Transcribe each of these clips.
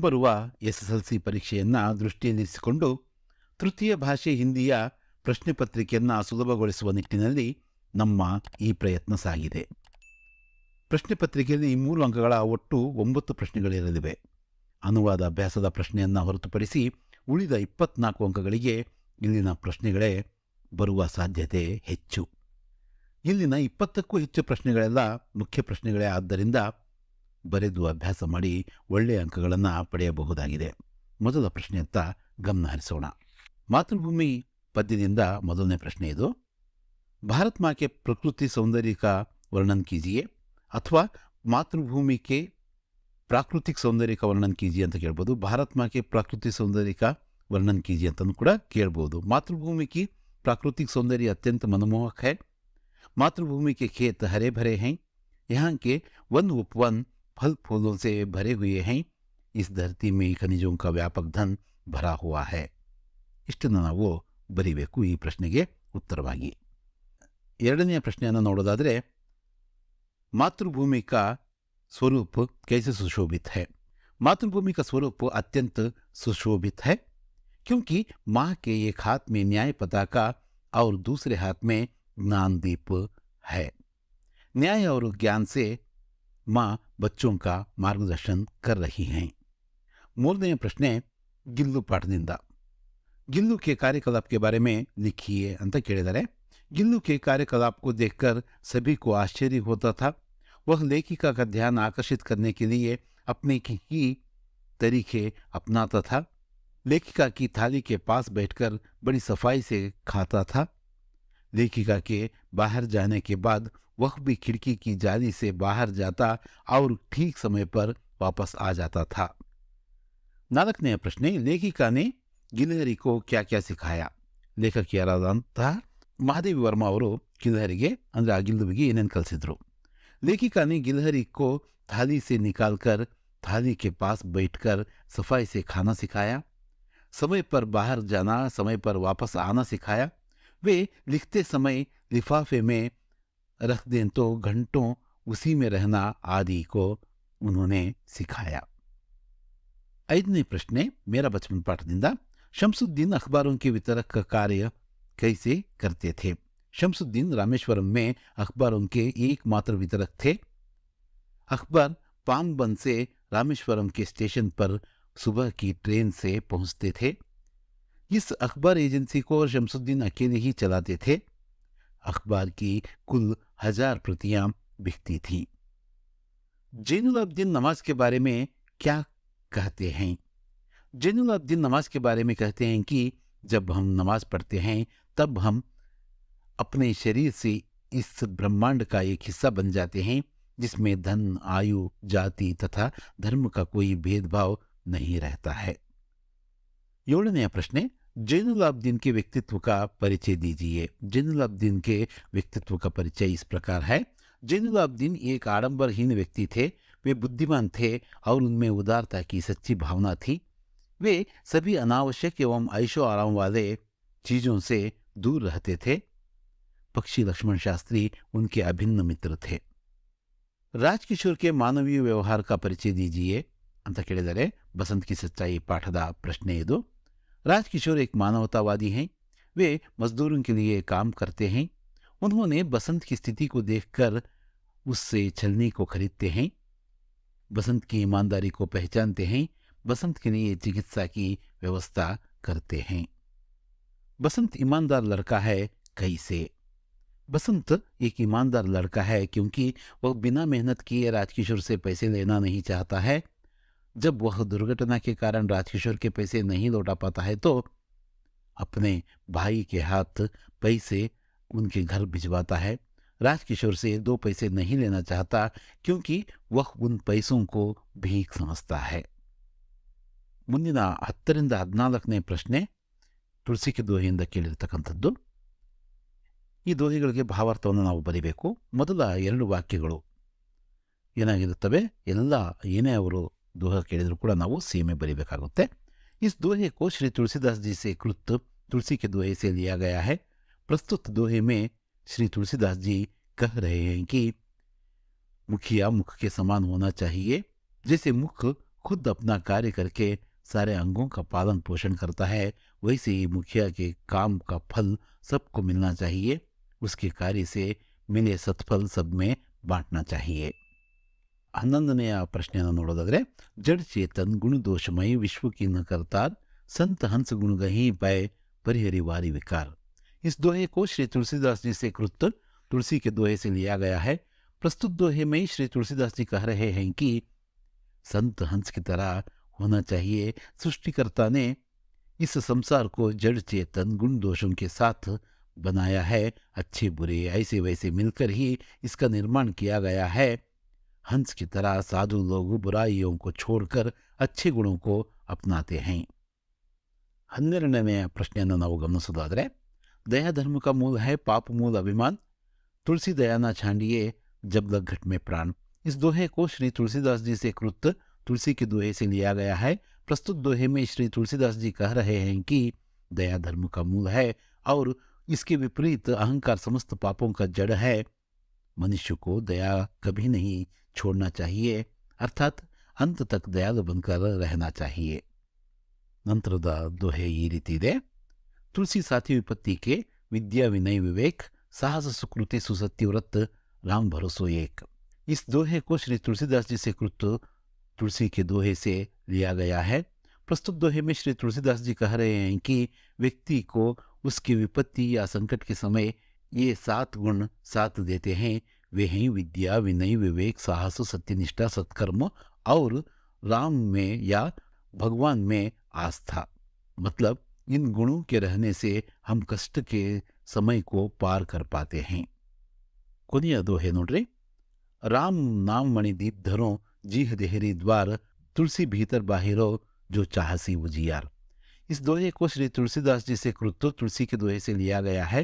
ಮುಂಬರುವ ಎಸ್ಎಸ್ಎಲ್ಸಿ ಪರೀಕ್ಷೆಯನ್ನು ದೃಷ್ಟಿಯಲ್ಲಿರಿಸಿಕೊಂಡು ತೃತೀಯ ಭಾಷೆ ಹಿಂದಿಯ ಪ್ರಶ್ನೆ ಪತ್ರಿಕೆಯನ್ನು ಸುಲಭಗೊಳಿಸುವ ನಿಟ್ಟಿನಲ್ಲಿ ನಮ್ಮ ಈ ಪ್ರಯತ್ನ ಸಾಗಿದೆ. ಪ್ರಶ್ನೆ ಪತ್ರಿಕೆಯಲ್ಲಿ ಮೂರು ಅಂಕಗಳ ಒಟ್ಟು ಒಂಬತ್ತು ಪ್ರಶ್ನೆಗಳಿರಲಿವೆ. ಅನುವಾದ ಅಭ್ಯಾಸದ ಪ್ರಶ್ನೆಯನ್ನು ಹೊರತುಪಡಿಸಿ ಉಳಿದ ಇಪ್ಪತ್ನಾಲ್ಕು ಅಂಕಗಳಿಗೆ ಇಲ್ಲಿನ ಪ್ರಶ್ನೆಗಳೇ ಬರುವ ಸಾಧ್ಯತೆ ಹೆಚ್ಚು. ಇಲ್ಲಿನ ಇಪ್ಪತ್ತಕ್ಕೂ ಹೆಚ್ಚು ಪ್ರಶ್ನೆಗಳೆಲ್ಲ ಮುಖ್ಯ ಪ್ರಶ್ನೆಗಳೇ ಆದ್ದರಿಂದ ಬರೆದು ಅಭ್ಯಾಸ ಮಾಡಿ ಒಳ್ಳೆಯ ಅಂಕಗಳನ್ನು ಪಡೆಯಬಹುದಾಗಿದೆ. ಮೊದಲ ಪ್ರಶ್ನೆಯತ್ತ ಗಮನ ಹರಿಸೋಣ. ಮಾತೃಭೂಮಿ ಪದ್ಯದಿಂದ ಮೊದಲನೇ ಪ್ರಶ್ನೆ ಇದು. ಭಾರತ್ ಮಾಕೆ ಪ್ರಕೃತಿ ಸೌಂದರ್ಯಕ ವರ್ಣನ್ ಕೀಜಿಯೇ? ಅಥವಾ ಮಾತೃಭೂಮಿಕೆ ಪ್ರಾಕೃತಿಕ ಸೌಂದರ್ಯ ವರ್ಣನ್ ಕೀಜಿಯೇ ಅಂತ ಕೇಳ್ಬೋದು. ಭಾರತ್ ಮಾಕೆ ಪ್ರಾಕೃತಿ ಸೌಂದರ್ಯಕ ವರ್ಣನ್ ಕೀಜಿಯೇ ಅಂತಲೂ ಕೂಡ ಕೇಳ್ಬೋದು. ಮಾತೃಭೂಮಿಕೆ ಪ್ರಾಕೃತಿಕ ಸೌಂದರ್ಯ ಅತ್ಯಂತ ಮನಮೋಹಕ ಹೈ. ಮಾತೃಭೂಮಿಕೆ ಖೇತ್ ಹರೆ ಭರೆ ಹೈ. ಯಹಾಂಕೆ ಒನ್ ಉಪ್ ಒನ್ फल फूलों से भरे हुए हैं इस धरती में खनिजों का व्यापक धन भरा हुआ है ಇಷ್ಟನ್ನು ನಾವು ಬರಿಬೇಕು ಈ ಪ್ರಶ್ನೆಗೆ ಉತ್ತರವಾಗಿ ಎರಡನೆಯ ಪ್ರಶ್ನೆಯನ್ನು ನೋಡೋದಾದರೆ मातृभूमि का स्वरूप कैसे सुशोभित है मातृभूमि का स्वरूप अत्यंत सुशोभित है क्योंकि माँ के एक हाथ में न्याय पताका और दूसरे हाथ में ज्ञान दीप है न्याय और ज्ञान से माँ बच्चों का मार्गदर्शन कर रही हैं ಮೂರನೆಯ ಪ್ರಶ್ನೆ ಗಿಲ್ಲು ಪಾಠದಿಂದ गिल्लू के कार्यकलाप के बारे में लिखिए ಅಂತ ಕೇಳಿದ್ದಾರೆ गिल्लू के कार्यकलाप को देखकर सभी को आश्चर्य होता था वह लेखिका का ध्यान आकर्षित करने के लिए अपने ही तरीके अपनाता था लेखिका की थाली के पास बैठकर बड़ी सफाई से खाता था लेखिका के बाहर जाने के बाद वह भी खिड़की की जाली से बाहर जाता और ठीक समय पर वापस आ जाता था ನಾಲ್ಕನೆಯ ಪ್ರಶ್ನೆ ಲೇಖಿಕಾ ನೇ ಗಿಲಹರಿ ಕ್ಯಾ ಕ್ಯಾ ಸಿಖಾಯ ಲೇಖಕಿಯರಾದಂತಹ ಮಹಾದೇವಿ ವರ್ಮಾ ಅವರು ಗಿಲಹರಿಗೆ ಅಂದರೆ ಆ ಗಿಲ್ಲುವಿಗೆ ಏನೇನು ಕಲಿಸಿದ್ರು लेखिका ने गिलहरी को थाली से निकालकर थाली के पास बैठकर सफाई से खाना सिखाया समय पर बाहर जाना समय पर वापस आना सिखाया वे लिखते समय लिफाफे में रख दें तो घंटों उसी में रहना आदि को उन्होंने सिखाया ಐದನೇ ಪ್ರಶ್ನೆ ಮೇರಾ ಬಚಪನ್ ಪಾಠದಿಂದ शमसुद्दीन अखबारों के वितरक का कार्य कैसे करते थे शमसुद्दीन रामेश्वरम में अखबारों के एकमात्र वितरक थे अखबार पामबन से रामेश्वरम के स्टेशन पर सुबह की ट्रेन से पहुंचते थे इस अखबार एजेंसी को शमसुद्दीन अकेले ही चलाते थे अखबार की कुल हज़ार प्रतियाँ बिकती थी। जैनुलाब्दीन नमाज़ के बारे में क्या कहते हैं? जैनुलाब्दीन नमाज़ के बारे में कहते हैं कि जब हम नमाज़ पढ़ते हैं, तब हम अपने शरीर से इस ब्रह्मांड का एक हिस्सा बन जाते हैं, जिसमें धन, आयु, जाति तथा धर्म का कोई भेदभाव नहीं रहता है। प्रश्न प्रश्ने जैनुल अब्दीन के व्यक्तित्व का परिचय दीजिए जैनुल अब्दीन के व्यक्तित्व का परिचय इस प्रकार है जैनुल अब्दीन एक आडंबरहीन व्यक्ति थे वे बुद्धिमान थे और उनमें उदारता की सच्ची भावना थी वे सभी अनावश्यक एवं ऐशो आराम वाले चीजों से दूर रहते थे पक्षी लक्ष्मण शास्त्री उनके अभिन्न मित्र थे ರಾಜ್ಕಿಶೋರ್ ಕೆ ಮಾನವೀಯ ವ್ಯವಹಾರ का ಪರಿಚಯ दीजिए ಅಂತ ಕೇಳಿದರೆ बसंत की सच्चाई ಪಾಠದ ಪ್ರಶ್ನೆ ಇದು राजकिशोर एक मानवतावादी हैं। वे मजदूरों के लिए काम करते हैं। उन्होंने बसंत की स्थिति को देखकर उससे छलनी को खरीदते हैं। बसंत की ईमानदारी को पहचानते हैं। बसंत के लिए चिकित्सा की व्यवस्था करते हैं। बसंत ईमानदार लड़का है कैसे? बसंत एक ईमानदार लड़का है क्योंकि वह बिना मेहनत किए राजकिशोर से पैसे लेना नहीं चाहता है। जब वह दुर्घटना के कारण राजकिशोर के पैसे नहीं लौटा पाता है तो अपने भाई के हाथ पैसे उनके घर भिजवाता है राजकिशोर से दो पैसे नहीं लेना चाहता क्योंकि वह उन पैसों को भीख समझता है ಮುಂದಿನ ಹತ್ತರಿಂದ ಹದಿನಾಲ್ಕನೇ ಪ್ರಶ್ನೆ ತುಳಸಿಕೆ ದೋಹೆಯಿಂದ ಕೇಳಿರ್ತಕ್ಕಂಥದ್ದು ಈ ದೋಹೆಗಳಿಗೆ ಭಾವಾರ್ಥವನ್ನು ನಾವು ಬರಿಬೇಕು ಮೊದಲ ಎರಡು ವಾಕ್ಯಗಳು ಏನಾಗಿರುತ್ತವೆ ಎಲ್ಲ ಏನೇ ಅವರು दोहा ಕೇಳಿದ್ರು ಕೂಡ ನಾವು सीमे ಬರಿಬೇಕಾಗುತ್ತೆ इस दोहे को श्री तुलसीदास जी से कृत तुलसी के दोहे से लिया गया है प्रस्तुत दोहे में श्री तुलसीदास जी कह रहे हैं कि मुखिया मुख के समान होना चाहिए जैसे मुख खुद अपना कार्य करके सारे अंगों का पालन पोषण करता है वैसे ही मुखिया के काम का फल सबको मिलना चाहिए उसके कार्य से मिले सत्फल सब में ಬಾಂಟ್ನಾ ಚಾಹಿಯೆ ಹನ್ನೊಂದನೆಯ ಪ್ರಶ್ನೆಯನ್ನು ನೋಡೋದಾದರೆ ಜಡ್ ಚೇತನ್ गुणदोषमय विश्व की न करतार संत हंस गुण गही पाए परिहरिवारी विकार इस दोहे को श्री तुलसीदास जी से कृत तुलसी के दोहे से लिया गया है प्रस्तुत दोहे में श्री तुलसीदास जी कह रहे हैं कि संत हंस की तरह होना चाहिए सृष्टिकर्ता ने इस संसार को जड़ चेतन गुण दोषों के साथ बनाया है अच्छे बुरे ऐसे वैसे मिलकर ही इसका निर्माण किया गया है हंस की तरह साधु लोग बुराइयों को छोड़कर अच्छे गुणों को अपनाते हैं ಹನ್ನೆರಡನೆಯ ಪ್ರಶ್ನೆಯನ್ನು ನಾವು ಗಮನಿಸೋದಾದರೆ ದಯಾಧರ್ಮ का मूल है पाप मूल अभिमान तुलसी दयाना छांडिए जब लग घट में प्राण इस दोहे को श्री तुलसीदास जी से कृत तुलसी के दोहे से लिया गया है प्रस्तुत दोहे में श्री तुलसीदास जी कह रहे हैं कि दया धर्म का मूल है और इसके विपरीत अहंकार समस्त पापों का जड़ है मनुष्य को दया कभी नहीं छोड़ना चाहिए अर्थात अंत तक दयालु बनकर रहना चाहिए ನಂತರದ ದೋಹೆ ಈ ರೀತಿ ಇದೆ ತುಳಸಿ ಸಾಥಿ ವಿಪತ್ತಿಗೆ विद्या विनय विवेक साहस सुकृति सुसत्य व्रत राम भरोसो एक इस दोहे को श्री तुलसीदास जी से कृत तुलसी के दोहे से लिया गया है प्रस्तुत दोहे में श्री तुलसीदास जी कह रहे हैं कि व्यक्ति को उसकी विपत्ति या संकट के समय ये सात गुण साथ देते हैं वे हैं विद्या विनय विवेक साहस सत्यनिष्ठा सत्कर्म और राम में या भगवान में आस्था मतलब इन गुणों के रहने से हम कष्ट के समय को पार कर पाते हैं ಕೊನೆಯ ದೋಹೆ ನೋಡ್ರಿ राम नाम मणि दीप धरो जीह देहरी द्वार तुलसी भीतर बाहिरो जो चाहसी उजियार इस दोहे को श्री तुलसीदास जी से कृत तुलसी के दोहे से लिया गया है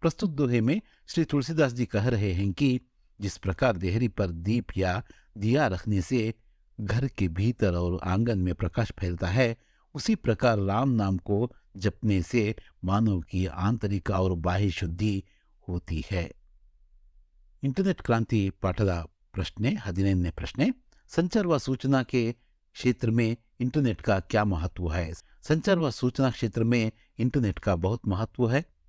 प्रस्तुत दोहे में श्री तुलसीदास जी कह रहे हैं कि जिस प्रकार देहरी पर दीप या दिया रखने से घर के भीतर और आँगन में प्रकाश फैलता है, उसी प्रकार राम नाम को जपने से मानव की आंतरिक और बाह्य शुद्धि होती है। इंटरनेट क्रांति पाठದ प्रश्न हदिनैदನೇ प्रश्न, संचार व सूचना के क्षेत्र में इंटरनेट का क्या महत्व है? संचार व सूचना क्षेत्र में इंटरनेट का बहुत महत्व है।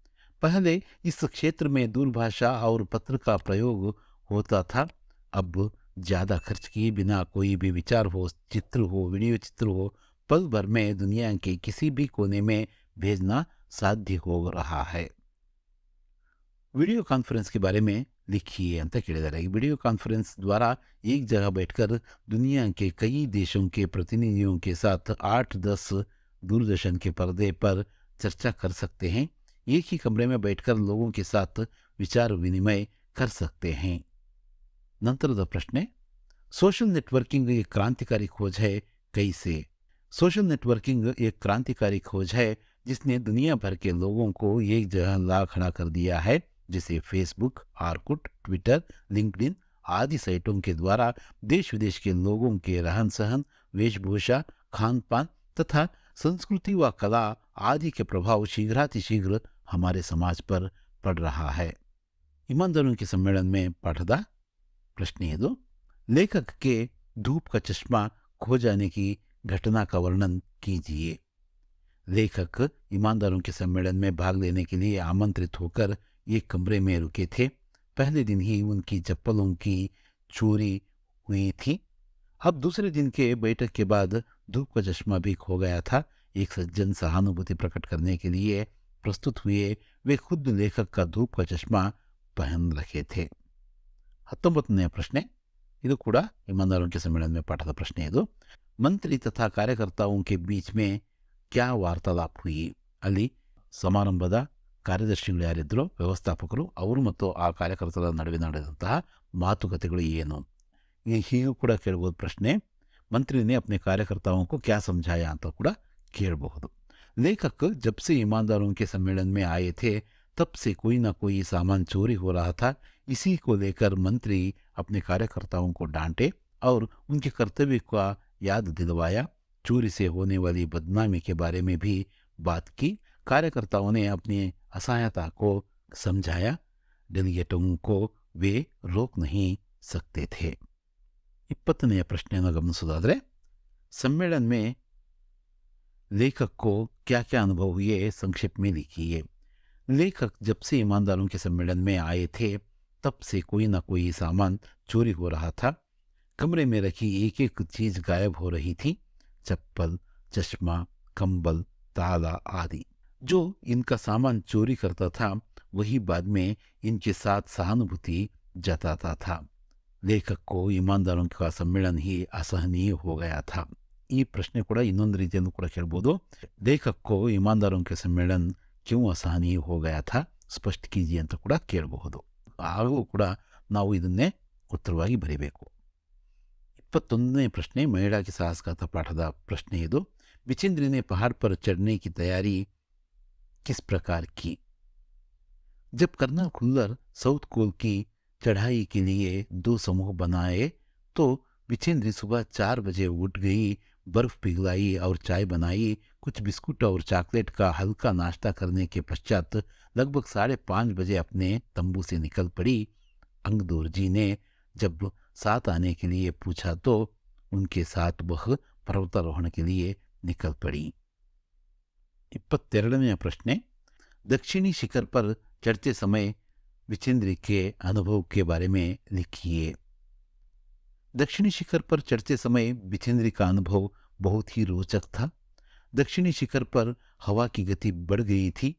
पहले इस क्षेत्र में दूरभाषा और पत्र का प्रयोग होता था। अब ज़्यादा खर्च किए बिना कोई भी विचार हो, चित्र हो, वीडियो चित्र हो, पल भर में दुनिया के किसी भी कोने में भेजना साध्य हो रहा है। वीडियो कॉन्फ्रेंस के बारे में लिखिए ಅಂತ ಕೇಳಿದ್ದಾರೆ वीडियो कॉन्फ्रेंस द्वारा एक जगह बैठकर दुनिया के कई देशों के प्रतिनिधियों के साथ आठ दस दूरदर्शन के पर्दे पर चर्चा कर सकते हैं। एक ही कमरे में बैठकर लोगों के साथ विचार विनिमय कर सकते हैं ನಂತರದ ಪ್ರಶ್ನೆ सोशल नेटवर्किंग एक क्रांतिकारी खोज है कैसे सोशल नेटवर्किंग एक क्रांतिकारी खोज है जिसने दुनिया भर के लोगों को एक जगह ला खड़ा कर दिया है जिसे फेसबुक आर्कुट ट्विटर लिंक्डइन आदि साइटों के द्वारा देश विदेश के लोगों के रहन सहन वेशभूषा खान पान तथा संस्कृति व कला आदि के प्रभाव शीघ्रातिशीघ्र हमारे समाज पर पड़ रहा है। ईमानदारों के सम्मेलन में पाठदा, प्रश्न दो। लेखक के धूप का चश्मा खो जाने की घटना का वर्णन कीजिए। लेखक ईमानदारों के सम्मेलन में भाग लेने के लिए आमंत्रित होकर एक कमरे में रुके थे। पहले दिन ही उनकी चप्पलों की चोरी हुई थी। अब दूसरे दिन के बैठक के बाद धूप का चश्मा भी खो गया था। एक सज्जन सहानुभूति प्रकट करने के लिए प्रस्तुत हुए वे खुद लेखक का धूप का चश्मा पहन रखे थे ಹತ್ತೊಂಬತ್ತನೆಯ ಪ್ರಶ್ನೆ. ಇದು ಕೂಡ ईमानदारों के सम्मेलन में ಪಾಠದ ಪ್ರಶ್ನೆ ಇದು. ಮಂತ್ರಿ ತಥಾ ಕಾರ್ಯಕರ್ತಾओं के बीच में क्या वार्तालाप हुई ಅಲ್ಲಿ ಸಮಾರಂಭದ ಕಾರ್ಯದರ್ಶಿಗಳು ಯಾರಿದ್ರೋ ವ್ಯವಸ್ಥಾಪಕರು, ಅವರು ಮತ್ತು ಆ ಕಾರ್ಯಕರ್ತರ ನಡುವೆ ನಡೆದಂತಹ ಮಾತುಕತೆಗಳು ಏನು? ಹೀಗೂ ಕೂಡ ಕೇಳ್ಬೋದು ಪ್ರಶ್ನೆ. ಮಂತ್ರಿನೇ ಅಪ್ನೇ ಕಾರ್ಯಕರ್ತಾವೂ ಕ್ಯಾ ಸಮಜಾಯ ಅಂತ ಕೂಡ ಕೇಳಬಹುದು. लेखक जब से ईमानदारों के सम्मेलन में आए थे तब से कोई ना कोई सामान चोरी हो रहा था इसी को लेकर मंत्री अपने कार्यकर्ताओं को डांटे और उनके कर्तव्य का याद दिलवाया चोरी से होने वाली बदनामी के बारे में भी बात की कार्यकर्ताओं ने अपनी असहायता को समझाया डेलीगेटों को वे रोक नहीं सकते थे ಇಪ್ಪತ್ತನೆಯ ಪ್ರಶ್ನೆಯನ್ನು ಗಮನಿಸೋದಾದರೆ सम्मेलन में लेखक को क्या क्या अनुभव हुए संक्षिप्त में लिखिए। लेखक जब से ईमानदारों के सम्मेलन में आए थे, तब से कोई ना कोई सामान चोरी हो रहा था। कमरे में रखी एक एक चीज़ गायब हो रही थी, चप्पल, चश्मा, कंबल, ताला आदि। जो इनका सामान चोरी करता था, वही बाद में इनके साथ सहानुभूति जताता था। लेखक को ईमानदारों का सम्मेलन ही असहनीय हो गया था। ಈ ಪ್ರಶ್ನೆ ಕೂಡ ಇನ್ನೊಂದು ರೀತಿಯನ್ನು ಕೂಡ ಕೇಳ್ಬೋದು ಲೇಖಕ್ಕೋ ಇಮಾನ್ದಾರೋं के सम्मेलन ಕ್ಯೂ ಅಸಹನೀಯ हो गया था ಸ್ಪಷ್ಟ ಕೀಜಿ ಅಂತ ಕೂಡ ಕೇಳಬಹುದು ಹಾಗೂ ಕೂಡ ನಾವು ಇದನ್ನೇ ಉತ್ತರವಾಗಿ ಬರೀಬೇಕು ಇಪ್ಪತ್ತೊಂದನೇ ಪ್ರಶ್ನೆ ಮಹಿಳಾ ಕಿ ಸಾಹಸಗಾತ ಪಾಠದ ಪ್ರಶ್ನೆ ಇದು बिचिंद्र ने पहाड़ पर चढ़ने की तैयारी किस प्रकार की जब कर्नल खुल्लर साउथ कोल की चढ़ाई के लिए दो समूह बनाए तो बिचिंद्री सुबह चार बजे उठ गई बर्फ़ पिघलाई और चाय बनाई, कुछ बिस्कुट और चॉकलेट का हल्का नाश्ता करने के पश्चात लगभग साढ़े पाँच बजे अपने तंबू से निकल पड़ी। अंगदोर जी ने जब साथ आने के लिए पूछा तो उनके साथ वह पर्वतारोहण के लिए निकल पड़ी। इಪ್ಪತ್ತೆರಡನೆಯ प्रश्न दक्षिणी शिखर पर चढ़ते समय विचेंद्र के अनुभव के बारे में लिखिए। दक्षिणी शिखर पर चढ़ते समय बिचिंद्र का अनुभव बहुत ही रोचक था। दक्षिणी शिखर पर हवा की गति बढ़ गई थी।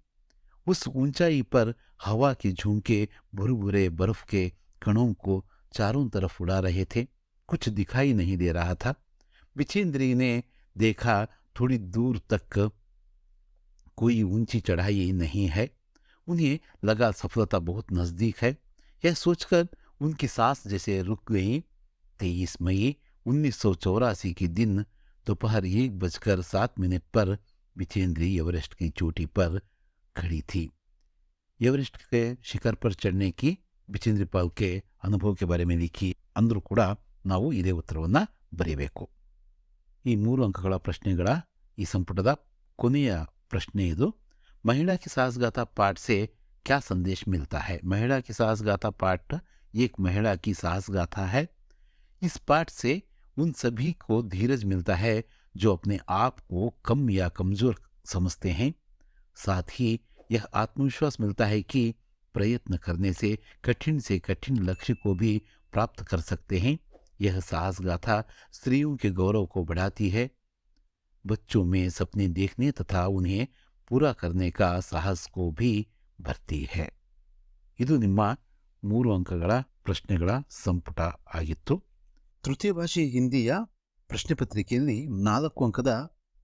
उस ऊंचाई पर हवा के झोंके भुरभुरे बर्फ़ के कणों को चारों तरफ़ उड़ा रहे थे। कुछ दिखाई नहीं दे रहा था। बिचिंद्री ने देखा, थोड़ी दूर तक कोई ऊँची चढ़ाई नहीं है। उन्हें लगा सफलता बहुत नज़दीक है। यह सोचकर उनकी सांस जैसे रुक गई। तेईस मई उन्नीस सौ चौरासी के दिन दोपहर एक बजकर सात मिनट पर बिचेंद्री एवरेस्ट की चोटी पर खड़ी थी एवरेस्ट के शिखर पर चढ़ने की ಬಿಚೇಂದ್ರಿ ಪಾಲ್ ಕೆ ಅನುಭವಕ್ಕೆ ಬಾರೆ ಮೇಲೆ ಲಿಖಿ ಅಂದರೂ ಕೂಡ ನಾವು ಇದೇ ಉತ್ತರವನ್ನು ಬರೀಬೇಕು ಈ ಮೂರು ಅಂಕಗಳ ಪ್ರಶ್ನೆಗಳ ಈ ಸಂಪುಟದ ಕೊನೆಯ ಪ್ರಶ್ನೆ ಇದು महिला की साहसगाथा पाठ से क्या संदेश मिलता है महिला की साहसगाथा पाठ एक महिला की साहसगाथा है इस पाठ से उन सभी को धीरज मिलता है जो अपने आप को कम या कमजोर समझते हैं साथ ही यह आत्मविश्वास मिलता है कि प्रयत्न करने से कठिन से कठिन लक्ष्य को भी प्राप्त कर सकते हैं यह साहस गाथा स्त्रियों के गौरव को बढ़ाती है बच्चों में सपने देखने तथा उन्हें पूरा करने का साहस को भी भरती है ಇದು ನಿಮ್ಮ ಮೂರು ಅಂಕಗಳ ಪ್ರಶ್ನೆಗಳ ಸಂಪುಟ ಆಗಿತ್ತು ತೃತೀಯ ಭಾಷೆ ಹಿಂದಿಯ ಪ್ರಶ್ನೆ ಪತ್ರಿಕೆಯಲ್ಲಿ ನಾಲ್ಕು ಅಂಕದ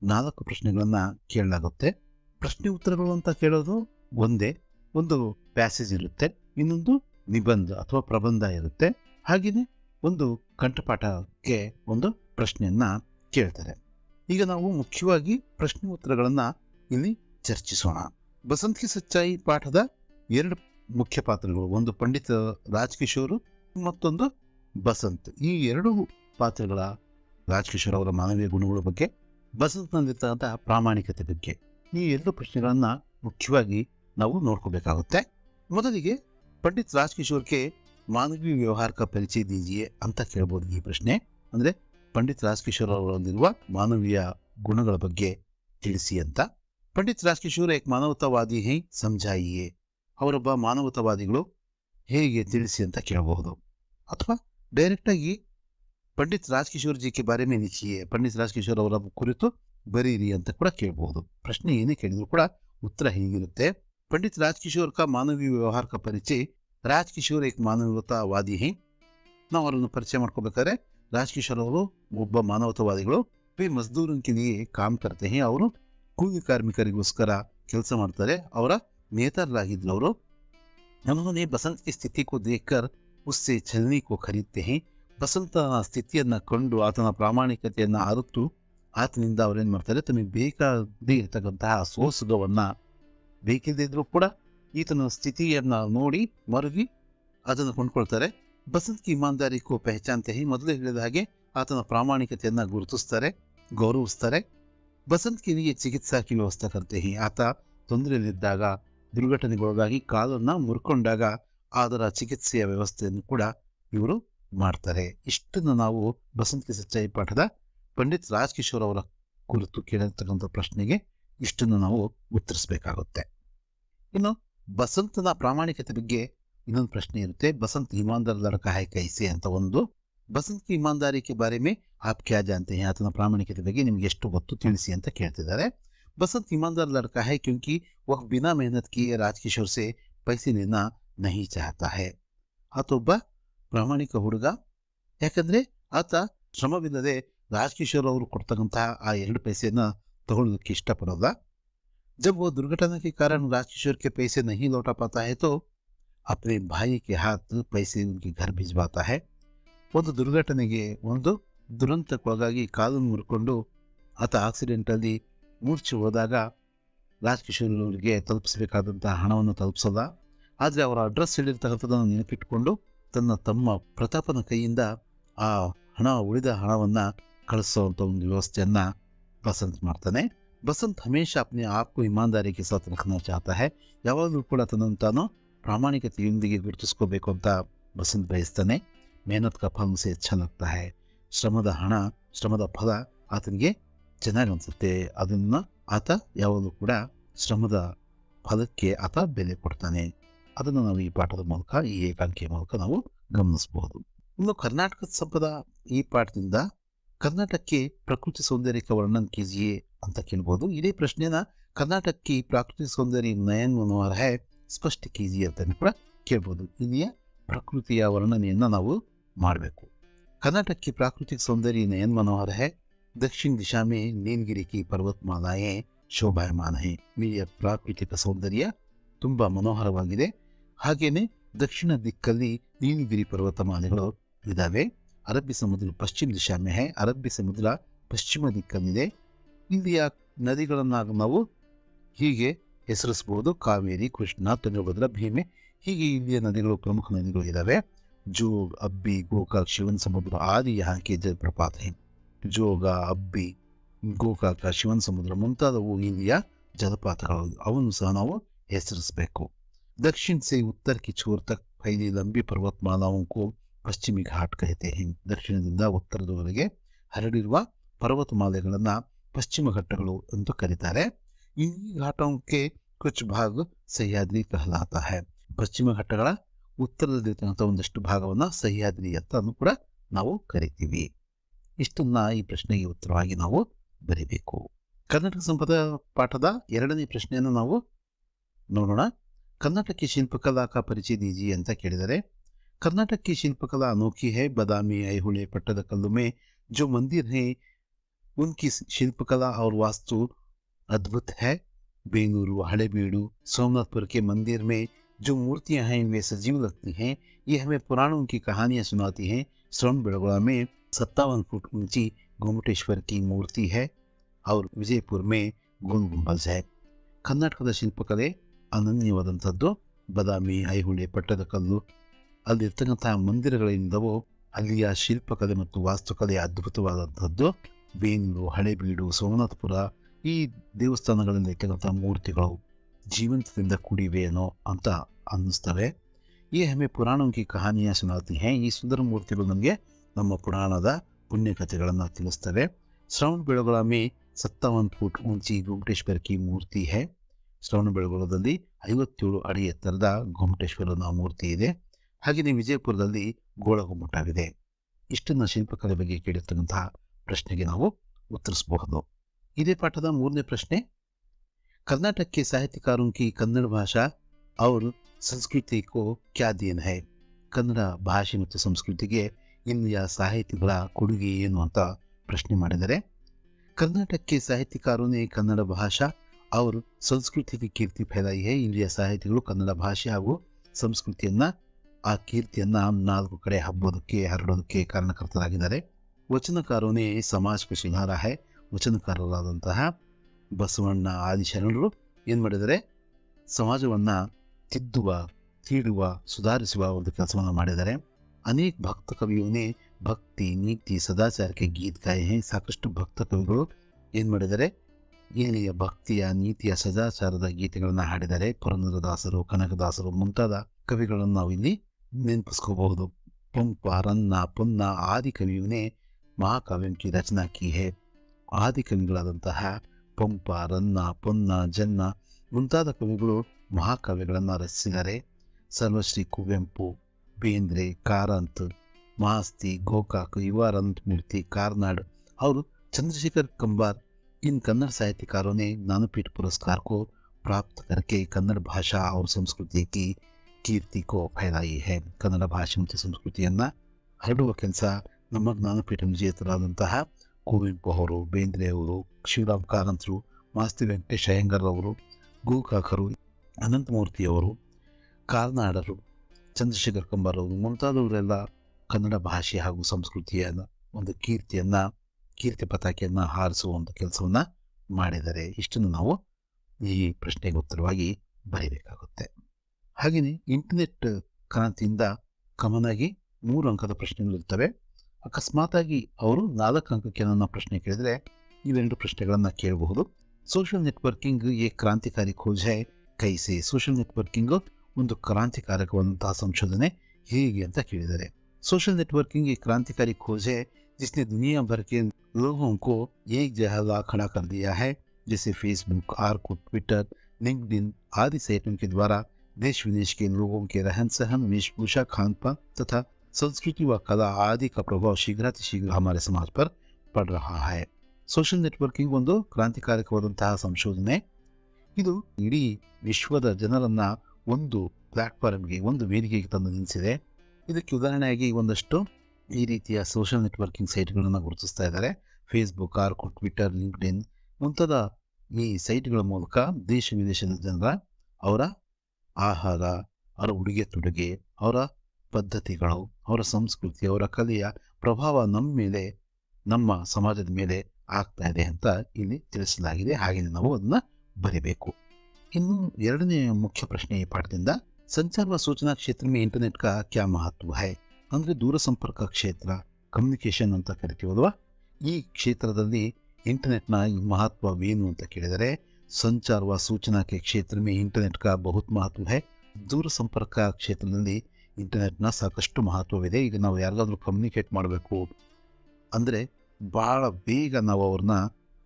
ನಾಲ್ಕು ಪ್ರಶ್ನೆಗಳನ್ನು ಕೇಳಲಾಗುತ್ತೆ. ಪ್ರಶ್ನೆ ಉತ್ತರಗಳು ಅಂತ ಕೇಳೋದು ಒಂದೇ, ಒಂದು ಪ್ಯಾಸೇಜ್ ಇರುತ್ತೆ, ಇನ್ನೊಂದು ನಿಬಂಧ ಅಥವಾ ಪ್ರಬಂಧ ಇರುತ್ತೆ. ಹಾಗೆಯೇ ಒಂದು ಕಂಠಪಾಠಕ್ಕೆ ಒಂದು ಪ್ರಶ್ನೆಯನ್ನ ಕೇಳ್ತಾರೆ. ಈಗ ನಾವು ಮುಖ್ಯವಾಗಿ ಪ್ರಶ್ನೆ ಉತ್ತರಗಳನ್ನು ಇಲ್ಲಿ ಚರ್ಚಿಸೋಣ. ಬಸಂತ್ ಕಿ ಸಚ್ಚಾಯಿ ಪಾಠದ ಎರಡು ಮುಖ್ಯ ಪಾತ್ರಗಳು, ಒಂದು ಪಂಡಿತ ರಾಜ್ಕಿಶೋರ್ ಮತ್ತೊಂದು ಬಸಂತ್. ಈ ಎರಡು ಪಾತ್ರಗಳ ರಾಜಕಿಶೋರ್ ಅವರ ಮಾನವೀಯ ಗುಣಗಳ ಬಗ್ಗೆ ಬಸಂತ್ನಲ್ಲಿರ್ತಕ್ಕಂಥ ಪ್ರಾಮಾಣಿಕತೆ ಬಗ್ಗೆ ಈ ಎರಡು ಪ್ರಶ್ನೆಗಳನ್ನು ಮುಖ್ಯವಾಗಿ ನಾವು ನೋಡ್ಕೋಬೇಕಾಗುತ್ತೆ. ಮೊದಲಿಗೆ ಪಂಡಿತ್ ರಾಜ್ಕಿಶೋರ್ಗೆ ಮಾನವೀಯ ವ್ಯವಹಾರಕ ಪರಿಚಯ ಇದೆಯೇ ಅಂತ ಕೇಳ್ಬೋದು ಈ ಪ್ರಶ್ನೆ. ಅಂದರೆ ಪಂಡಿತ್ ರಾಜ್ಕಿಶೋರ್ ಅವರಲ್ಲಿರುವ ಮಾನವೀಯ ಗುಣಗಳ ಬಗ್ಗೆ ತಿಳಿಸಿ ಅಂತ. ಪಂಡಿತ್ ರಾಜ್ಕಿಶೋರ್ ಏಕ್ ಮಾನವತಾವಾದಿ ಹೇ ಸಂಜಾಯಿಯೇ. ಅವರೊಬ್ಬ ಮಾನವತಾವಾದಿಗಳು ಹೇಗೆ ತಿಳಿಸಿ ಅಂತ ಕೇಳಬಹುದು. ಅಥವಾ ಡೈರೆಕ್ಟಾಗಿ ಪಂಡಿತ್ ರಾಜ್ಕಿಶೋರ್ ಜಿ ಕೆ ಬಾರೆ ಮೇಲೆ ಲಿಖಿಯೇ ಪಂಡಿತ್ ರಾಜ್ಕಿಶೋರ್ ಅವರ ಕುರಿತು ಬರೀರಿ ಅಂತ ಕೂಡ ಕೇಳಬಹುದು ಪ್ರಶ್ನೆ ಏನೇ ಕೇಳಿದ್ರು ಕೂಡ ಉತ್ತರ ಹೀಗಿರುತ್ತೆ पंडित राजकिशोर का मानवीय व्यवहार का परिचय ರಾಜ್ಕಿಶೋರ್ ಏಕ್ ಮಾನವತಾವಾದಿ ಹೇ ನಾವು ಅವರನ್ನು ಪರಿಚಯ ಮಾಡ್ಕೋಬೇಕಾದ್ರೆ ರಾಜ್ಕಿಶೋರ್ ಅವರು ಒಬ್ಬ ಮಾನವತಾವಾದಿಗಳು ಬಿ ಮಜ್ದೂರನ್ ಲಿಯೇ ಕಾಮ್ ಕರ್ತೆ ಹೇ ಅವರು ಕೂಲಿ ಕಾರ್ಮಿಕರಿಗೋಸ್ಕರ ಕೆಲಸ ಮಾಡ್ತಾರೆ ಅವರ ನೇತಾರರಾಗಿದ್ರು ಅವರು उन्होंने बसंत की स्थिति को देखकर उससे छलनी को खरीदते हैं ಬಸಂತನ ಸ್ಥಿತಿಯನ್ನು ಕಂಡು ಆತನ ಪ್ರಾಮಾಣಿಕತೆಯನ್ನು ಅರಿತು ಆತನಿಂದ ಅವರೇನು ಮಾಡ್ತಾರೆ ತಮಗೆ ಬೇಕಾದೇ ಇರತಕ್ಕಂತಹ ಸೋಸುಗವನ್ನು ಬೇಕಿಲ್ಲದೆ ಇದ್ರೂ ಕೂಡ ಈತನ ಸ್ಥಿತಿಯನ್ನು ನೋಡಿ ಮರುಗಿ ಅದನ್ನು ಕೊಂಡ್ಕೊಳ್ತಾರೆ ಬಸಂತ್ ಕಿ ಇಮಾನ್ದಾರಿ ಕೋ ಪಹಚಾನ್ತೆ ಹಿ ಮೊದಲು ಹೇಳಿದ ಹಾಗೆ ಆತನ ಪ್ರಾಮಾಣಿಕತೆಯನ್ನು ಗುರುತಿಸ್ತಾರೆ ಗೌರವಿಸ್ತಾರೆ ಬಸಂತ್ ಕಿ लिए ಚಿಕಿತ್ಸಾ ಕಿ ವ್ಯವಸ್ಥೆ ಕರ್ತೆ ಹಿ ಆತ ತೊಂದರೆಯಲ್ಲಿದ್ದಾಗ ದುರ್ಘಟನೆಗೊಳಗಾಗಿ ಕಾಲನ್ನು ಮುರ್ಕೊಂಡಾಗ ಅದರ ಚಿಕಿತ್ಸೆಯ ವ್ಯವಸ್ಥೆಯನ್ನು ಕೂಡ ಇವರು ಮಾಡ್ತಾರೆ. ಇಷ್ಟನ್ನು ನಾವು ಬಸಂತಿಕೆ ಸಚ್ಚಾಯಿ ಪಾಠದ ಪಂಡಿತ್ ರಾಜ್ಕಿಶೋರ್ ಅವರ ಕುರಿತು ಕೇಳಿರ್ತಕ್ಕಂಥ ಪ್ರಶ್ನೆಗೆ ಇಷ್ಟನ್ನು ನಾವು ಉತ್ತರಿಸಬೇಕಾಗುತ್ತೆ. ಇನ್ನು ಬಸಂತನ ಪ್ರಾಮಾಣಿಕತೆ ಬಗ್ಗೆ ಇನ್ನೊಂದು ಪ್ರಶ್ನೆ ಇರುತ್ತೆ. ಬಸಂತ್ ಹಿಮಾಂದರ್ ಲಡಕ ಕೈಸೆ ಅಂತ ಒಂದು. ಬಸಂತ್ ಕಿ ಇಮಾನ್ದಾರಿಕೆ ಬಾರಿ ಮೇ ಆಪ್ ಕ್ಯಾ ಅಂತ ಹೇ? ಆತನ ಪ್ರಾಮಾಣಿಕತೆ ಬಗ್ಗೆ ನಿಮ್ಗೆ ಎಷ್ಟು ಗೊತ್ತು ತಿಳಿಸಿ ಅಂತ ಕೇಳ್ತಿದ್ದಾರೆ. ಬಸಂತ್ ಇಮಾನ್ದಾರ್ ಲಡಕ ಹೈ ಕ್ಯೂಂಕಿ ವಕ್ ಬಿನಾ ಮೆಹನತ್ ಕಿ ರಾಜ್ ಕಿಶೋರ್ ಸೆ ಪೈಸೆ नहीं चाहता है ಆತ ಒಬ್ಬ ಪ್ರಾಮಾಣಿಕ ಹುಡುಗ ಯಾಕಂದ್ರೆ ಆತ ಶ್ರಮವಿಲ್ಲದೆ ರಾಜಕಿಶೋರ್ ಅವರು ಕೊಡ್ತಕ್ಕಂತಹ ಆ ಎರಡು ಪೈಸೆನ ತಗೊಳ್ಳೋದಕ್ಕೆ ಇಷ್ಟಪಡೋಲ್ಲ जब वो दुर्घटना के कारण राजकिशोर के पैसे नहीं लौटा पाता है तो अपने भाई के हाथ पैसे उनके घर भिजवाता है ಒಂದು ದುರ್ಘಟನೆಗೆ ಒಂದು ದುರಂತಕ್ಕೊಳಗಾಗಿ ಕಾಲನ್ನು ಮುರ್ಕೊಂಡು ಆತ ಆಕ್ಸಿಡೆಂಟಲ್ಲಿ ಮೂರ್ಛೆ ಹೋದಾಗ ರಾಜಕಿಶೋರ್ ಅವರಿಗೆ ತಲುಪಿಸಬೇಕಾದಂತಹ ಹಣವನ್ನು ತಲುಪಿಸಲ್ಲ ಆದರೆ ಅವರ ಅಡ್ರೆಸ್ ಹೇಳಿರ್ತಕ್ಕಂಥದ್ದನ್ನು ನೆನಪಿಟ್ಟುಕೊಂಡು ತನ್ನ ತಮ್ಮ ಪ್ರತಾಪನ ಕೈಯಿಂದ ಆ ಹಣ, ಉಳಿದ ಹಣವನ್ನು ಕಳಿಸುವಂಥ ಒಂದು ವ್ಯವಸ್ಥೆಯನ್ನು ಬಸಂತ್ ಮಾಡ್ತಾನೆ. ಬಸಂತ್ ಹಮೇಶ ಅಪ್ನೆ ಆಪ್ಕು ಇಮಾನ್ದಾರಿ ಸಾಥ್ ರಖನಾ ಚಾಹತಾ ಹೈ. ಯಾವಾಗಲೂ ಕೂಡ ತನ್ನನ್ನು ತಾನು ಪ್ರಾಮಾಣಿಕತೆಯೊಂದಿಗೆ ಗುರುತಿಸ್ಕೋಬೇಕು ಅಂತ ಬಸಂತ್ ಬಯಸ್ತಾನೆ. ಮೆಹನತ್ ಕಾ ಫಲ ಸೆ ಹೈ. ಶ್ರಮದ ಹಣ, ಶ್ರಮದ ಫಲ ಆತನಿಗೆ ಚೆನ್ನಾಗಿ ಅನಿಸುತ್ತೆ. ಅದನ್ನು ಆತ ಯಾವಾಗಲೂ ಕೂಡ ಶ್ರಮದ ಫಲಕ್ಕೆ ಆತ ಬೆಲೆ ಕೊಡ್ತಾನೆ. ಅದನ್ನು ನಾವು ಈ ಪಾಠದ ಮೂಲಕ ಈ ಏಕಾಂಕಿಯ ಮೂಲಕ ನಾವು ಗಮನಿಸಬಹುದು ಇನ್ನು ಕರ್ನಾಟಕ ಸಂಪದ ಈ ಪಾಠದಿಂದ ಕರ್ನಾಟಕಕ್ಕೆ ಪ್ರಕೃತಿ ಸೌಂದರ್ಯಕ್ಕೆ ವರ್ಣನ್ ಕೀಜಿಯೇ ಅಂತ ಕೇಳ್ಬೋದು ಇದೇ ಪ್ರಶ್ನೆನ ಕರ್ನಾಟಕಕ್ಕೆ ಪ್ರಾಕೃತಿಕ ಸೌಂದರ್ಯ ನಯನ್ ಮನೋಹರ ಹೈ ಸ್ಪಷ್ಟ ಕೀಜಿಯೇ ಅಂತ ಕೂಡ ಕೇಳ್ಬೋದು ಇಲ್ಲಿಯ ಪ್ರಕೃತಿಯ ವರ್ಣನೆಯನ್ನು ನಾವು ಮಾಡಬೇಕು कर्नाटक की प्राकृतिक सौंदर्य नयन मनोहर है दक्षिण दिशा में नीलगिरी की पर्वतमालाएं ಶೋಭಾಯಮಾನ ಹೇ ಇಲ್ಲಿಯ ಪ್ರಾಕೃತಿಕ ಸೌಂದರ್ಯ ತುಂಬ ಮನೋಹರವಾಗಿದೆ ಹಾಗೆಯೇ ದಕ್ಷಿಣ ದಿಕ್ಕಲ್ಲಿ ನೀಲಗಿರಿ ಪರ್ವತಮಾಲೆಗಳು ಇದ್ದಾವೆ. ಅರಬ್ಬಿ ಸಮುದ್ರ ಪಶ್ಚಿಮ ದಿಶಾ ಮೆಹೆ, ಅರಬ್ಬಿ ಸಮುದ್ರ ಪಶ್ಚಿಮ ದಿಕ್ಕಲ್ಲಿದೆ. ಇಲ್ಲಿಯ ನದಿಗಳನ್ನು ನಾವು ಹೀಗೆ ಹೆಸರಿಸ್ಬೋದು ಕಾವೇರಿ, ಕೃಷ್ಣ, ತುಂಗಭದ್ರ, ಭೀಮೆ ಹೀಗೆ ಇಲ್ಲಿಯ ನದಿಗಳು, ಪ್ರಮುಖ ನದಿಗಳು ಇದ್ದಾವೆ. ಜೋಗ್, ಅಬ್ಬಿ, ಗೋಕಾಕ್, ಶಿವನ ಸಮುದ್ರ ಆದಿ ಹಾಕಿ ಜಲಪ್ರಪಾತ ಜೋಗ, ಅಬ್ಬಿ, ಗೋಕಾಕ, ಶಿವನ ಸಮುದ್ರ ಮುಂತಾದವು ಇಲ್ಲಿಯ ಜಲಪಾತಗಳು. ಅವನ್ನು ಸಹ ನಾವು ಹೆಸರಿಸಬೇಕು. दक्षिण से उत्तर की छोर तक फैली लंबी पर्वतमालाओं को ಪಶ್ಚಿಮಿ ಘಾಟ್ कहते हैं ದಕ್ಷಿಣದಿಂದ ಉತ್ತರದವರೆಗೆ ಹರಡಿರುವ ಪರ್ವತಮಾಲೆಗಳನ್ನು ಪಶ್ಚಿಮ ಘಟ್ಟಗಳು ಎಂದು ಕರೀತಾರೆ ಇನ್ಹಿ ಘಾಟೋं के कुछ भाग ಸಹ್ಯಾದ್ರಿ कहलाता है ಪಶ್ಚಿಮ ಘಟ್ಟಗಳ ಉತ್ತರದಲ್ಲಿರ್ತಕ್ಕಂಥ ಒಂದಷ್ಟು ಭಾಗವನ್ನು ಸಹ್ಯಾದ್ರಿ ಅಂತ ಕೂಡ ನಾವು ಕರಿತೀವಿ ಇಷ್ಟನ್ನ ಈ ಪ್ರಶ್ನೆಗೆ ಉತ್ತರವಾಗಿ ನಾವು ಬರೀಬೇಕು ಕರ್ನಾಟಕ ಸಂಪದ ಪಾಠದ ಎರಡನೇ ಪ್ರಶ್ನೆಯನ್ನು ನಾವು ನೋಡೋಣ कर्नाटक की शिल्पकला का परिचय दीजिए ಅಂತ ಕೇಳಿದರೆ कर्नाटक की शिल्पकला अनोखी है बादामी ऐहोले पट्टदकल्लु में जो मंदिर है उनकी शिल्पकला और वास्तु अद्भुत है बेंगलुरु हड़ेबीडू सोमनाथपुर के मंदिर में जो मूर्तियां हैं वे सजीव लगती हैं ये हमें पुराणों की कहानियां सुनाती हैं श्रवण बेड़गोड़ा में सत्तावन फुट ऊंची गोमटेश्वर की मूर्ति है और ವಿಜಯಪುರ में गोल गुंबज है ಕರ್ನಾಟಕದ ಶಿಲ್ಪಕಲೆ ಅನನ್ಯವಾದಂಥದ್ದು. ಬದಾಮಿ, ಐಹೊಳೆ ಪಟ್ಟದಕಲ್ಲು ಅಲ್ಲಿರ್ತಕ್ಕಂಥ ಮಂದಿರಗಳಿಂದವೋ ಅಲ್ಲಿಯ ಶಿಲ್ಪಕಲೆ ಮತ್ತು ವಾಸ್ತುಕಲೆ ಅದ್ಭುತವಾದಂಥದ್ದು. ಬೇನೂರು, ಹಳೆಬೀಡು, ಸೋಮನಾಥಪುರ ಈ ದೇವಸ್ಥಾನಗಳಲ್ಲಿ ಇರ್ತಕ್ಕಂಥ ಮೂರ್ತಿಗಳು ಜೀವಂತದಿಂದ ಕೂಡಿವೆಯೇನೋ ಅಂತ ಅನ್ನಿಸ್ತವೆ. ಈ ಹೆಮ್ಮೆ ಪುರಾಣಕ್ಕೆ ಕಹಾನಿಯ ಸುನಾತಿ ಹೇ, ಈ ಸುಂದರ ಮೂರ್ತಿಗಳು ನಮಗೆ ನಮ್ಮ ಪುರಾಣದ ಪುಣ್ಯಕಥೆಗಳನ್ನು ತಿಳಿಸ್ತವೆ. ಬೆಳಗೊಳ ಮೇ ಸತ್ತಾವನ್ ಫುಟ್ ಉಂಚಿ ಕಿ ಮೂರ್ತಿ ಹೇ. ಶ್ರವಣ ಬೆಳಗೊಳದಲ್ಲಿ ಐವತ್ತೇಳು ಅಡಿ ಎತ್ತರದ ಗೊಮಟೇಶ್ವರನ ಮೂರ್ತಿ ಇದೆ. ಹಾಗೆಯೇ ವಿಜಯಪುರದಲ್ಲಿ ಗೋಳಗುಮ್ಮಟವಿದೆ ಇಷ್ಟನ್ನು ಶಿಲ್ಪಕಲೆ ಬಗ್ಗೆ ಕೇಳಿರ್ತಕ್ಕಂತಹ ಪ್ರಶ್ನೆಗೆ ನಾವು ಉತ್ತರಿಸಬಹುದು. ಇದೇ ಪಾಠದ ಮೂರನೇ ಪ್ರಶ್ನೆ, ಕರ್ನಾಟಕಕ್ಕೆ ಸಾಹಿತ್ಯ ಕಾರುಂಕಿ ಕನ್ನಡ ಭಾಷಾ ಅವರು ಸಂಸ್ಕೃತಿ ಕೋ ಖ್ಯಾದೇನು ಹೈ? ಕನ್ನಡ ಭಾಷೆ ಮತ್ತು ಸಂಸ್ಕೃತಿಗೆ ಇಂದಿಯ ಸಾಹಿತಿಗಳ ಕೊಡುಗೆ ಏನು ಅಂತ ಪ್ರಶ್ನೆ ಮಾಡಿದರೆ, ಕರ್ನಾಟಕಕ್ಕೆ ಸಾಹಿತ್ಯಕಾರನೇ ಕನ್ನಡ ಭಾಷಾ ಅವರು ಸಂಸ್ಕೃತಿಗೆ ಕೀರ್ತಿ ಫೈಲಾಯಿ ಹೇ ಇಲ್ಲಿಯ ಸಾಹಿತಿಗಳು ಕನ್ನಡ ಭಾಷೆ ಹಾಗೂ ಸಂಸ್ಕೃತಿಯನ್ನು ಆ ಕೀರ್ತಿಯನ್ನು ನಾಲ್ಕು ಕಡೆ ಹಬ್ಬೋದಕ್ಕೆ, ಹರಡೋದಕ್ಕೆ ಕಾರಣಕರ್ತರಾಗಿದ್ದಾರೆ. ವಚನಕಾರನೇ ಸಮಾಜ ಸುಧಾರ ಹೇ. ವಚನಕಾರರಾದಂತಹ ಬಸವಣ್ಣ ಆದಿಶರಣರು ಏನು ಮಾಡಿದರೆ ಸಮಾಜವನ್ನು ತಿದ್ದುವ, ತೀಡುವ, ಸುಧಾರಿಸುವ ಒಂದು ಕೆಲಸವನ್ನು ಮಾಡಿದ್ದಾರೆ. ಅನೇಕ ಭಕ್ತ ಕವಿಯವನೇ ಭಕ್ತಿ, ನೀತಿ, ಸದಾಚಾರಕ್ಕೆ ಗೀತಗಾಯಿ ಸಾಕಷ್ಟು ಭಕ್ತ ಕವಿಗಳು ಏನು ಮಾಡಿದರೆ ಏನಿಗೆ ಭಕ್ತಿಯ ನೀತಿಯ ಸದಾಚಾರದ ಗೀತೆಗಳನ್ನು ಹಾಡಿದರೆ ಪುರಂದರದಾಸರು ಕನಕದಾಸರು ಮುಂತಾದ ಕವಿಗಳನ್ನು ನಾವು ಇಲ್ಲಿ ನೆನಪಿಸ್ಕೋಬಹುದು. ಪಂಪ, ರನ್ನ, ಪುನ್ನ ಆದಿಕವಿಯುನೇ ಮಹಾಕಾವ್ಯಂಕಿ ರಚನಾ ಕಿ ಹೇ. ಆದಿ ಕವಿಗಳಾದಂತಹ ಪಂಪ, ರನ್ನ, ಪುನ್ನ, ಜನ್ನ ಮುಂತಾದ ಕವಿಗಳು ಮಹಾಕಾವ್ಯಗಳನ್ನು ರಚಿಸಿದರೆ ಸರ್ವಶ್ರೀ ಕುವೆಂಪು, ಬೇಂದ್ರೆ, ಕಾರಂತ್, ಮಾಸ್ತಿ, ಗೋಕಾಕ್ ಯುವ ಮೂರ್ತಿ, ಕಾರ್ನಾಡ್, ಅವರು ಚಂದ್ರಶೇಖರ್ ಕಂಬಾರ್ इन कन्नड़ साहित्यकारों ने ज्ञानपीठ पुरस्कार को प्राप्त करके कन्नड़ भाषा और संस्कृति की ಕೀರ್ತಿ ಕೋ ಫೈಲಾಯಿ ಹೇ ಕನ್ನಡ ಭಾಷೆ ಮತ್ತು ಸಂಸ್ಕೃತಿಯನ್ನು ಹರಡುವ ಕೆಲಸ ನಮ್ಮ ಜ್ಞಾನಪೀಠ ವಿಜೇತರಾದಂತಹ ಕುವೆಂಪು ಅವರು ಬೇಂದ್ರೆ ಅವರು ಶಿವರಾಮ್ ಕಾರಂತರು ಮಾಸ್ತಿ ವೆಂಕಟೇಶ್ ಅಯ್ಯಂಗರ್ ಅವರು ಗೋಕಾಕರು ಅನಂತಮೂರ್ತಿಯವರು ಕಾರ್ನಾಡರು ಚಂದ್ರಶೇಖರ್ ಕಂಬಾರ್ ಅವರು ಮುಂತಾದವರೆಲ್ಲ ಕನ್ನಡ ಭಾಷೆ ಹಾಗೂ ಸಂಸ್ಕೃತಿಯ ಒಂದು ಕೀರ್ತಿಯನ್ನು ಕೀರ್ತಿ ಪತಾಕೆಯನ್ನು ಹಾರಿಸುವ ಒಂದು ಕೆಲಸವನ್ನು ಮಾಡಿದರೆ ಇಷ್ಟನ್ನು ನಾವು ಈ ಪ್ರಶ್ನೆಗೆ ಉತ್ತರವಾಗಿ ಬರೀಬೇಕಾಗುತ್ತೆ. ಹಾಗೆಯೇ ಇಂಟರ್ನೆಟ್ ಕ್ರಾಂತಿಯಿಂದ ಕಮನಾಗಿ ಮೂರು ಅಂಕದ ಪ್ರಶ್ನೆಗಳು ಇರ್ತವೆ. ಅಕಸ್ಮಾತಾಗಿ ಅವರು ನಾಲ್ಕು ಅಂಕಕ್ಕೆ ನನ್ನ ಪ್ರಶ್ನೆ ಕೇಳಿದರೆ ಇವೆರಡು ಪ್ರಶ್ನೆಗಳನ್ನು ಕೇಳಬಹುದು. ಸೋಷಿಯಲ್ ನೆಟ್ವರ್ಕಿಂಗ್ ಏ ಕ್ರಾಂತಿಕಾರಿ ಖೋಜೆ ಕೈಸಿ. ಸೋಷಿಯಲ್ ನೆಟ್ವರ್ಕಿಂಗ್ ಒಂದು ಕ್ರಾಂತಿಕಾರಕವಾದಂತಹ ಸಂಶೋಧನೆ ಹೇಗೆ ಅಂತ ಕೇಳಿದ್ದಾರೆ ಸೋಷಿಯಲ್ ನೆಟ್ವರ್ಕಿಂಗ್ ಈ ಕ್ರಾಂತಿಕಾರಿ ಖೋಜೆ जिसने दुनिया भर के लोगों को एक जहाजा खड़ा कर दिया है जैसे फेसबुक आर्को ट्विटर लिंक्डइन आदि साइटों के द्वारा देश विदेश के लोगों के रहन सहन वेशभूषा खान पान तथा संस्कृति व कला आदि का प्रभाव शीघ्रातिशीघ्र हमारे समाज पर पड़ रहा है ಸೋಷಿಯಲ್ ನೆಟ್ವರ್ಕಿಂಗ್ ಒಂದು ಕ್ರಾಂತಿಕಾರಕವಾದಂತಹ ಸಂಶೋಧನೆ ಇದು ಇಡೀ ವಿಶ್ವದ ಜನರನ್ನ ಒಂದು ಪ್ಲಾಟ್ಫಾರ್ಮ್ಗೆ ಒಂದು ವೇದಿಕೆಗೆ ತಂದು ನಿಲ್ಲಿಸಿದೆ ಇದಕ್ಕೆ ಉದಾಹರಣೆಯಾಗಿ ಒಂದಷ್ಟು ಈ ರೀತಿಯ ಸೋಷಿಯಲ್ ನೆಟ್ವರ್ಕಿಂಗ್ ಸೈಟ್ಗಳನ್ನು ಗುರುತಿಸ್ತಾ ಇದ್ದಾರೆ. ಫೇಸ್ಬುಕ್ ಆರ್ಕು ಟ್ವಿಟರ್ ಲಿಂಕ್ಡ್ಇನ್ ಮುಂತಾದ ಈ ಸೈಟ್ಗಳ ಮೂಲಕ ದೇಶ ವಿದೇಶದ ಜನರ ಅವರ ಆಹಾರ, ಅವರ ಉಡುಗೆ ತೊಡುಗೆ, ಅವರ ಪದ್ಧತಿಗಳು, ಅವರ ಸಂಸ್ಕೃತಿ, ಅವರ ಕಲೆಯ ಪ್ರಭಾವ ನಮ್ಮ ಮೇಲೆ, ನಮ್ಮ ಸಮಾಜದ ಮೇಲೆ ಆಗ್ತಾ ಇದೆ ಅಂತ ಇಲ್ಲಿ ತಿಳಿಸಲಾಗಿದೆ. ಹಾಗೆ ನಾವು ಅದನ್ನು ಬರೀಬೇಕು. ಇನ್ನು ಎರಡನೇ ಮುಖ್ಯ ಪ್ರಶ್ನೆ ಈ ಪಾಠದಿಂದ, ಸಂಚಾರ ಸೂಚನಾ ಕ್ಷೇತ್ರ ಇಂಟರ್ನೆಟ್ ಕಾ ಕ್ಯಾ ಮಹತ್ವ ಹೈ? ಅಂದರೆ ದೂರಸಂಪರ್ಕ ಕ್ಷೇತ್ರ ಕಮ್ಯುನಿಕೇಷನ್ ಅಂತ ಕರಿತೀವಲ್ವ ಈ ಕ್ಷೇತ್ರದಲ್ಲಿ ಇಂಟರ್ನೆಟ್ನ ಮಹತ್ವವೇನು ಅಂತ ಕೇಳಿದರೆ, ಸಂಚಾರ ವ ಸೂಚನಾ ಕೆ ಕ್ಷೇತ್ರ ಮೇ ಇಂಟರ್ನೆಟ್ ಕಾ ಬಹುತ್ ಮಹತ್ವ ಹೈ ದೂರಸಂಪರ್ಕ ಕ್ಷೇತ್ರದಲ್ಲಿ ಇಂಟರ್ನೆಟ್ನ ಸಾಕಷ್ಟು ಮಹತ್ವವಿದೆ. ಈಗ ನಾವು ಯಾರಿಗಾದರೂ ಕಮ್ಯುನಿಕೇಟ್ ಮಾಡಬೇಕು ಅಂದರೆ ಭಾಳ ಬೇಗ ನಾವು ಅವ್ರನ್ನ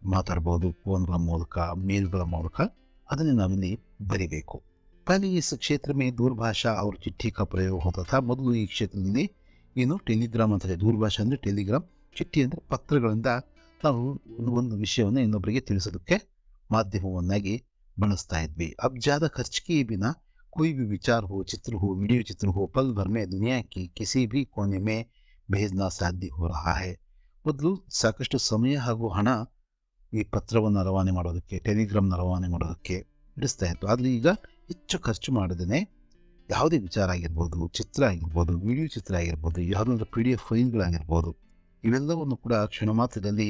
ಮಾತಾಡ್ಬೋದು ಫೋನ್ಗಳ ಮೂಲಕ ಮೇಲ್ಗಳ ಮೂಲಕ. ಅದನ್ನೇ ನಾವಿಲ್ಲಿ ಬರಿಬೇಕು. पहले इस क्षेत्र में दूरभाषा और चिट्ठी का प्रयोग होता था ಮೊದಲು ಈ ಕ್ಷೇತ್ರದಲ್ಲಿ ಏನು ಟೆಲಿಗ್ರಾಮ್ ಅಂತಾರೆ ದೂರಭಾಷೆ ಅಂದರೆ ಟೆಲಿಗ್ರಾಮ್ ಚಿಟ್ಟಿ ಅಂದರೆ ಪತ್ರಗಳಿಂದ ನಾವು ಒಂದು ವಿಷಯವನ್ನು ಇನ್ನೊಬ್ಬರಿಗೆ ತಿಳಿಸೋದಕ್ಕೆ ಮಾಧ್ಯಮವನ್ನಾಗಿ ಬಳಸ್ತಾ ಇದ್ವಿ अब ज़्यादा खर्च किए बिना कोई भी विचार हो चित्र हो वीडियो चित्र हो पल भर में दुनिया की किसी भी कोने में भेजना साध्य हो रहा है ಮೊದಲು ಸಾಕಷ್ಟು ಸಮಯ ಹಾಗೂ ಹಣ ಈ ಪತ್ರವನ್ನು ರವಾನೆ ಮಾಡೋದಕ್ಕೆ ಟೆಲಿಗ್ರಾಮ್ನ ರವಾನೆ ಮಾಡೋದಕ್ಕೆ ಹಿಡಿಸ್ತಾ ಇತ್ತು ಆದರೆ ಈಗ ಹೆಚ್ಚು ಖರ್ಚು ಮಾಡದೇ ಯಾವುದೇ ವಿಚಾರ ಆಗಿರ್ಬೋದು, ಚಿತ್ರ ಆಗಿರ್ಬೋದು, ವಿಡಿಯೋ ಚಿತ್ರ ಆಗಿರ್ಬೋದು, ಯಾವುದಾದ್ರೂ ಪಿ ಡಿ ಎಫ್ ಫೈಲ್ಗಳಾಗಿರ್ಬೋದು, ಇವೆಲ್ಲವನ್ನು ಕೂಡ ಕ್ಷಣ ಮಾತ್ರದಲ್ಲಿ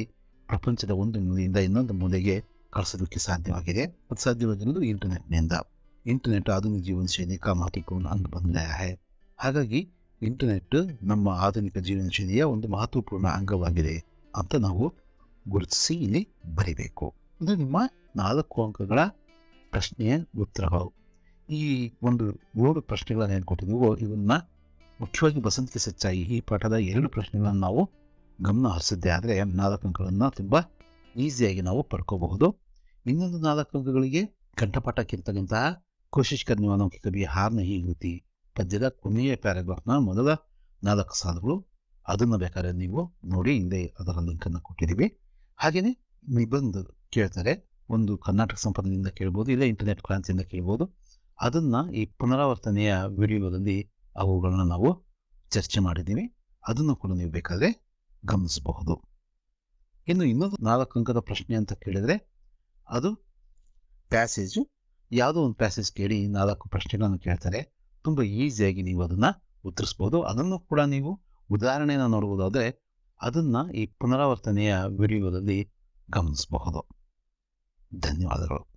ಪ್ರಪಂಚದ ಒಂದು ಮೂಲೆಯಿಂದ ಇನ್ನೊಂದು ಮೂಲೆಗೆ ಕಳಿಸೋದಕ್ಕೆ ಸಾಧ್ಯವಾಗಿದೆ. ಅದು ಸಾಧ್ಯವಾಗಿರೋದು ಇಂಟರ್ನೆಟ್ನಿಂದ. ಇಂಟರ್ನೆಟ್ ಆಧುನಿಕ ಜೀವನ ಶೈಲಿ ಕಾ ಮಹತ್ವಪೂರ್ಣ ಅಂಗ ಹಾಗಾಗಿ ಇಂಟರ್ನೆಟ್ ನಮ್ಮ ಆಧುನಿಕ ಜೀವನ ಶೈಲಿಯ ಒಂದು ಮಹತ್ವಪೂರ್ಣ ಅಂಗವಾಗಿದೆ ಅಂತ ನಾವು ಗುರುತಿಸಿ ಇಲ್ಲಿ ಬರೀಬೇಕು. ಅಂದರೆ ನಿಮ್ಮ ನಾಲ್ಕು ಅಂಕಗಳ ಪ್ರಶ್ನೆಯ ಉತ್ತರಗಳು. ಈ ಒಂದು ಏಳು ಪ್ರಶ್ನೆಗಳನ್ನು ಏನು ಕೊಟ್ಟಿದ್ದೀವೋ? ಇವನ್ನ ಮುಖ್ಯವಾಗಿ ಬಸಂತಿ ಸಚ್ಚಾಯಿ ಈ ಪಾಠದ ಎರಡು ಪ್ರಶ್ನೆಗಳನ್ನು ನಾವು ಗಮನ ಹರಿಸಿದ್ದೆ. ಆದರೆ ನಾಲ್ಕು ಅಂಕಗಳನ್ನು ತುಂಬ ಈಸಿಯಾಗಿ ನಾವು ಪಡ್ಕೋಬಹುದು. ಇನ್ನೊಂದು ನಾಲ್ಕು ಅಂಕಗಳಿಗೆ ಕಂಠಪಾಠಕ್ಕಿರ್ತಕ್ಕಂತಹ ಕೋಶಿಶ್ ಕರ್ನಿವಾನ ಕವಿ ಹಾರ್ನ ಹೀಗುತಿ ಪದ್ಯದ ಕೊನೆಯ ಪ್ಯಾರಾಗ್ರಾಫ್ನ ಮೊದಲ ನಾಲ್ಕು ಸಾಲುಗಳು ಅದನ್ನು ಬೇಕಾದ್ರೆ ನೀವು ನೋಡಿ, ಹಿಂದೆ ಅದರ ಲಿಂಕನ್ನು ಕೊಟ್ಟಿದ್ದೀವಿ. ಹಾಗೆಯೇ ನಿಬಂಧ ಕೇಳ್ತಾರೆ. ಒಂದು ಕರ್ನಾಟಕ ಸಂಪರ್ಕದಿಂದ ಕೇಳ್ಬೋದು, ಇಲ್ಲ ಇಂಟರ್ನೆಟ್ ಕ್ರಾಂತಿಯಿಂದ ಕೇಳ್ಬೋದು. ಅದನ್ನು ಈ ಪುನರಾವರ್ತನೆಯ ವಿಡಿಯೋದಲ್ಲಿ ಅವುಗಳನ್ನು ನಾವು ಚರ್ಚೆ ಮಾಡಿದ್ದೀವಿ. ಅದನ್ನು ಕೂಡ ನೀವು ಬೇಕಾದರೆ ಗಮನಿಸಬಹುದು. ಇನ್ನು ಇನ್ನೊಂದು ನಾಲ್ಕು ಅಂಕದ ಪ್ರಶ್ನೆ ಅಂತ ಕೇಳಿದರೆ, ಅದು ಪ್ಯಾಸೇಜು. ಯಾವುದೋ ಒಂದು ಪ್ಯಾಸೇಜ್ ಕೇಳಿ ನಾಲ್ಕು ಪ್ರಶ್ನೆಗಳನ್ನು ಕೇಳ್ತಾರೆ. ತುಂಬ ಈಸಿಯಾಗಿ ನೀವು ಅದನ್ನು ಉತ್ತರಿಸ್ಬೋದು. ಅದನ್ನು ಕೂಡ ನೀವು ಉದಾಹರಣೆಯನ್ನು ನೋಡ್ಬೋದಾದರೆ ಅದನ್ನು ಈ ಪುನರಾವರ್ತನೆಯ ವಿಡಿಯೋದಲ್ಲಿ ಗಮನಿಸಬಹುದು. ಧನ್ಯವಾದಗಳು.